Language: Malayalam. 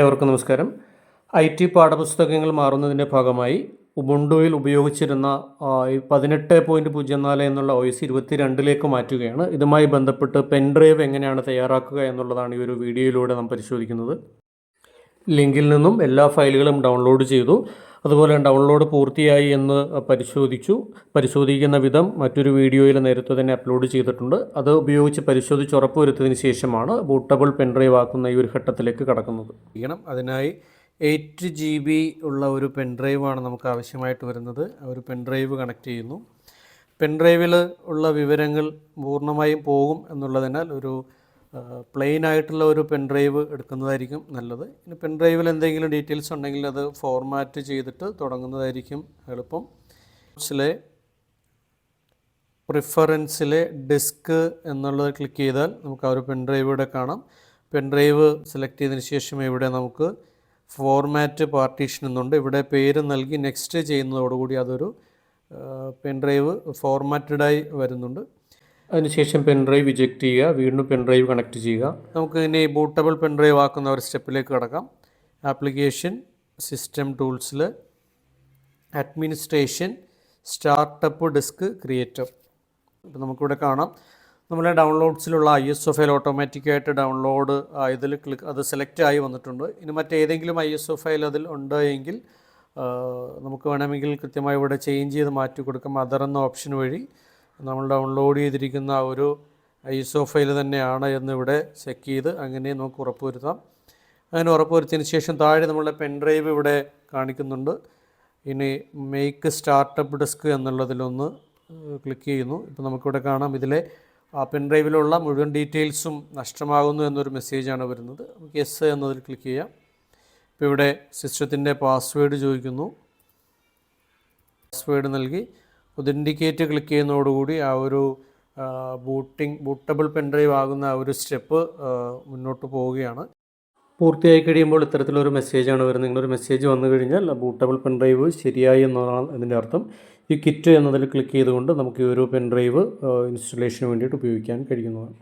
ഏവർക്കും നമസ്കാരം. ഐ ടി പാഠപുസ്തകങ്ങൾ മാറുന്നതിന്റെ ഭാഗമായി ഉബുണ്ടുവിൽ ഉപയോഗിച്ചിരുന്ന പതിനെട്ട് പോയിന്റ് പൂജ്യം നാല് എന്നുള്ള ഒ ഇരുപത്തി രണ്ടിലേക്ക് മാറ്റുകയാണ്. ഇതുമായി ബന്ധപ്പെട്ട് പെൻ ഡ്രൈവ് എങ്ങനെയാണ് തയ്യാറാക്കുക എന്നുള്ളതാണ് ഈ ഒരു വീഡിയോയിലൂടെ നാം പരിശോധിക്കുന്നത്. ലിങ്കിൽ നിന്നും എല്ലാ ഫയലുകളും ഡൗൺലോഡ് ചെയ്തു. അതുപോലെ ഡൗൺലോഡ് പൂർത്തിയായി എന്ന് പരിശോധിച്ചു. പരിശോധിക്കുന്ന വിധം മറ്റൊരു വീഡിയോയിൽ നേരത്തെ തന്നെ അപ്ലോഡ് ചെയ്തിട്ടുണ്ട്. അത് ഉപയോഗിച്ച് പരിശോധിച്ച് ഉറപ്പുവരുത്തതിന് ശേഷമാണ് ബൂട്ടബിൾ പെൻഡ്രൈവ് ആക്കുന്ന ഈ ഒരു ഘട്ടത്തിലേക്ക് കടക്കുന്നത്. ചെയ്യണം. അതിനായി എയ്റ്റ് ജി ബി ഉള്ള ഒരു പെൻഡ്രൈവാണ് നമുക്ക് ആവശ്യമായിട്ട് വരുന്നത്. ഒരു പെൻഡ്രൈവ് കണക്ട് ചെയ്യുന്നു. പെൻഡ്രൈവിൽ ഉള്ള വിവരങ്ങൾ പൂർണമായും പോകും എന്നുള്ളതിനാൽ ഒരു പ്ലെയിൻ ആയിട്ടുള്ള ഒരു പെൻ ഡ്രൈവ് എടുക്കുന്നതായിരിക്കും നല്ലത്. ഇനി പെൻഡ്രൈവിൽ എന്തെങ്കിലും ഡീറ്റെയിൽസ് ഉണ്ടെങ്കിൽ അത് ഫോർമാറ്റ് ചെയ്തിട്ട് തുടങ്ങുന്നതായിരിക്കും എളുപ്പം. ലെ പ്രിഫറൻസിലെ ഡിസ്ക് എന്നുള്ളത് ക്ലിക്ക് ചെയ്താൽ നമുക്ക് ആ ഒരു പെൻ ഡ്രൈവ് ഇവിടെ കാണാം. പെൻ ഡ്രൈവ് സെലക്ട് ചെയ്തതിന് ശേഷം ഇവിടെ നമുക്ക് ഫോർമാറ്റ് പാർട്ടീഷൻ എന്നുണ്ട്. ഇവിടെ പേര് നൽകി നെക്സ്റ്റ് ചെയ്യുന്നതോടുകൂടി അതൊരു പെൻ ഡ്രൈവ് ഫോർമാറ്റഡായി വരുന്നുണ്ട്. അതിനുശേഷം പെൻഡ്രൈവ് ഇജക്റ്റ് ചെയ്യുക വീണ്ടും പെൻഡ്രൈവ് കണക്ട് ചെയ്യുക. നമുക്ക് ഇനി ബൂട്ടബിൾ പെൻഡ്രൈവ് ആക്കുന്ന ഒരു സ്റ്റെപ്പിലേക്ക് കടക്കാം. ആപ്ലിക്കേഷൻ സിസ്റ്റം ടൂൾസിൽ അഡ്മിനിസ്ട്രേഷൻ സ്റ്റാർട്ടപ്പ് ഡെസ്ക് ക്രിയേറ്റർ ഇപ്പോൾ നമുക്കിവിടെ കാണാം. നമ്മളെ ഡൗൺലോഡ്സിലുള്ള ഐ എസ് ഒ ഫയൽ ഓട്ടോമാറ്റിക്കായിട്ട് ഡൗൺലോഡ് ഇതിൽ ക്ലിക്ക് അത് സെലക്ട് ആയി വന്നിട്ടുണ്ട്. ഇനി മറ്റേതെങ്കിലും ഐ എസ് ഒ ഫയൽ അതിൽ ഉണ്ട് എങ്കിൽ നമുക്ക് വേണമെങ്കിൽ കൃത്യമായി ഇവിടെ ചേഞ്ച് ചെയ്ത് മാറ്റി കൊടുക്കാം അതർ എന്ന ഓപ്ഷൻ വഴി നമ്മൾ ഡൗൺലോഡ് ചെയ്തിരിക്കുന്ന ഒരു ഐസോ ഫയൽ തന്നെയാണ് എന്നിവിടെ ചെക്ക് ചെയ്ത് അങ്ങനെ നമുക്ക് ഉറപ്പുവരുത്താം. അങ്ങനെ ഉറപ്പുവരുത്തിയതിന് ശേഷം താഴെ നമ്മളുടെ പെൻ ഡ്രൈവ് ഇവിടെ കാണിക്കുന്നുണ്ട്. ഇനി മേക്ക് സ്റ്റാർട്ടപ്പ് ഡെസ്ക് എന്നുള്ളതിലൊന്ന് ക്ലിക്ക് ചെയ്യുന്നു. ഇപ്പോൾ നമുക്കിവിടെ കാണാം ഇതിലെ ആ പെൻ ഡ്രൈവിലുള്ള മുഴുവൻ ഡീറ്റെയിൽസും നഷ്ടമാകുന്നു എന്നൊരു മെസ്സേജാണ് വരുന്നത്. നമുക്ക് എസ് എന്നതിൽ ക്ലിക്ക് ചെയ്യാം. ഇപ്പോൾ ഇവിടെ സിസ്റ്റത്തിന്റെ പാസ്വേഡ് ചോദിക്കുന്നു. പാസ്വേഡ് നൽകി. ഒതന്റിക്കേറ്റ് ക്ലിക്ക് ചെയ്യുന്നതോടുകൂടി ആ ഒരു ബൂട്ടിംഗ് ബൂട്ടബിൾ പെൻഡ്രൈവ് ആകുന്ന ആ ഒരു സ്റ്റെപ്പ് മുന്നോട്ട് പോവുകയാണ്. പൂർത്തിയായി കഴിയുമ്പോൾ ഇത്തരത്തിലൊരു മെസ്സേജാണ് വരുന്നത്. നിങ്ങളൊരു മെസ്സേജ് വന്നു കഴിഞ്ഞാൽ ബൂട്ടബിൾ പെൻഡ്രൈവ് ശരിയായി എന്നതാണ് ഇതിന്റെ അർത്ഥം. ഈ കിറ്റ് എന്നതിൽ ക്ലിക്ക് ചെയ്തുകൊണ്ട് നമുക്ക് ഈ ഒരു പെൻഡ്രൈവ് ഇൻസ്റ്റലേഷന് വേണ്ടിയിട്ട് ഉപയോഗിക്കാൻ കഴിയുന്നതാണ്.